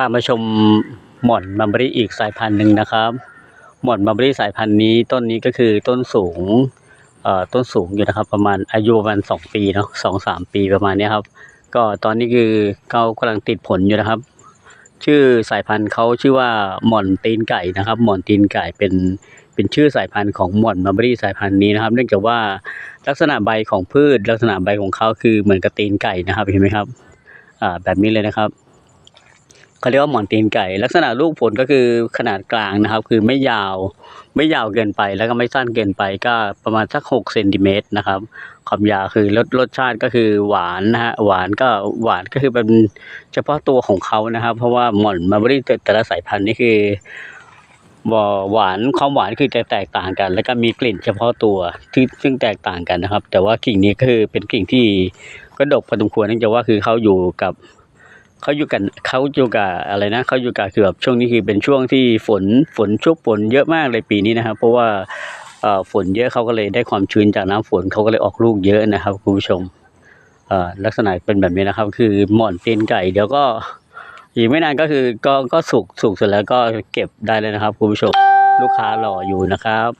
ามาชมหม่อนมัมบรีอีกสายพันธุ์หนึ่งนะครับ หม่อนมัมบรีสายพันธุ์นี้ต้นนี้ก็คือต้นสูงเอ่อต้นสูงอยู่นะครับ ประมาณอายุประมาณสองปีเนาะสองสามปีประมาณนี้ครับ ก็ตอนนี้คือเขากำลังติดผลอยู่นะครับ ชื่อสายพันธุ์เขาชื่อว่าหม่อนตีนไก่นะครับ หม่อนตีนไก่เป็นเป็นชื่อสายพันธุ์ของหม่อนมัมบรีสายพันธุ์นี้นะครับ เนื่องจากว่าลักษณะใบของพืช ลักษณะใบของเขาคือเหมือนกับตีนไก่นะครับเห็นไหมครับอ่าแบบนี้เลยนะครับ เขาเรียกว่าหมอนตีนไก่ ลักษณะลูกผลก็คือขนาดกลางนะครับ คือไม่ยาวไม่ยาวเกินไปแล้วก็ไม่สั้นเกินไปก็ประมาณสักหกเซนติเมตรนะครับความยาวคือรสรสชาติก็คือหวานนะฮะหวานก็หวานก็คือเป็นเฉพาะตัวของเขานะครับ เพราะว่าหม่อนมาบรี่แต่ละสายพันธุ์นี่คือหวานความหวานคือจะแตกต่างกัน แล้วก็มีกลิ่นเฉพาะตัวที่ซึ่งแตกต่างกันนะครับ แต่ว่ากิ่งนี้ก็คือเป็นกิ่งที่ก็ดกพอสมควรเนื่องจากว่าคือเขาอยู่กับ เขาอยู่กันเขาอยู่กับอะไรนะเขาอยู่กับคือแบบช่วงนี้คือเป็นช่วงที่ฝนฝนชุกฝนเยอะมากเลยปีนี้นะครับ เพราะว่าฝนเยอะเขาก็เลยได้ความชื้นจากน้ำฝนเขาก็เลยออกลูกเยอะนะครับคุณผู้ชมลักษณะเป็นแบบนี้นะครับ คือหมอนตีนไก่เดี๋ยวก็อีกไม่นานก็คือก็ก็สุกสุกเสร็จแล้วก็เก็บได้เลยนะครับคุณผู้ชมลูกค้ารออยู่นะครับ